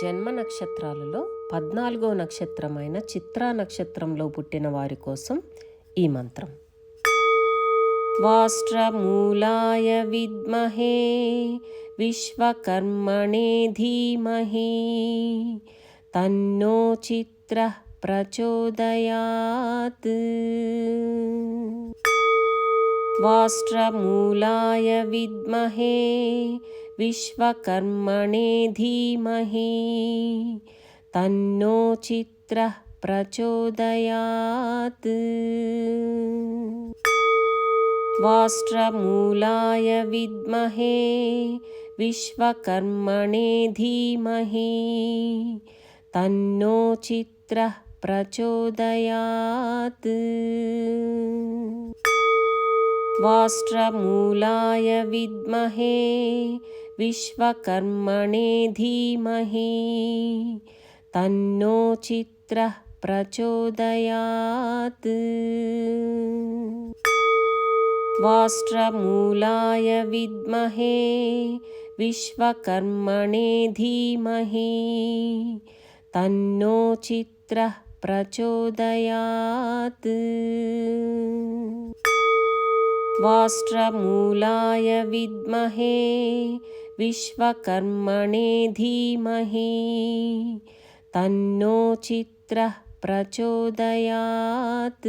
జన్మ నక్షత్రాలలో పద్నాలుగో నక్షత్రమైన చిత్రా నక్షత్రంలో పుట్టిన వారి కోసం ఈ మంత్రం త్వాష్ట్రమూలాయ విద్మహే విశ్వకర్మణే ధీమహి తన్నో చిత్ర ప్రచోదయాత్ त्वाष्ट्रमूलाय विद्महे विश्वकर्मणे धीमहि। तन्नो चित्रः प्रचोदयात्। त्वाष्ट्रमूलाय विद्महे। विश्वकर्मणे धीमहि। तन्नो चित्रः प्रचोदयात्। त्वाष्ट्रमूलाय विद्महे विश्वकर्मणे धीमहि। तन्नो चित्रः प्रचोदयात्। त्वाष्ट्रमूलाय विद्महे। विश्वकर्मणे धीमहि। तन्नो चित्रः प्रचोदयात् त्वाष्ट्रमूलाय विद्महे विश्वकर्मणे धीमहि। तन्नो चित्रः प्रचोदयात्।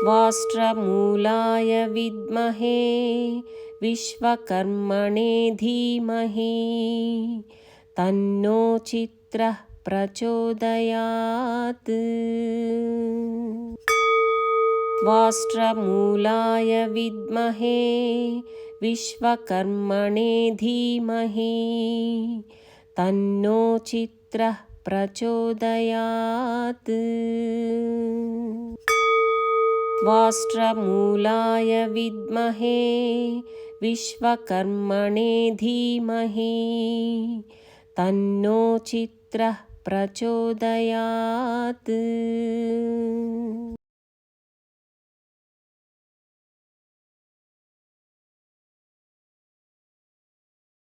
त्वाष्ट्रमूलाय विद्महे विश्वकर्मणे धीमहि। तन्नो चित्रः प्रचोदयात् त्वाष्ट्रमूलाय विद्महे विश्वकर्मणे धीमहि। तन्नो चित्रः प्रचोदयात्। त्वाष्ट्रमूलाय विद्महे विश्वकर्मणे धीमहि। तन्नो चित्रः प्रचोदयात्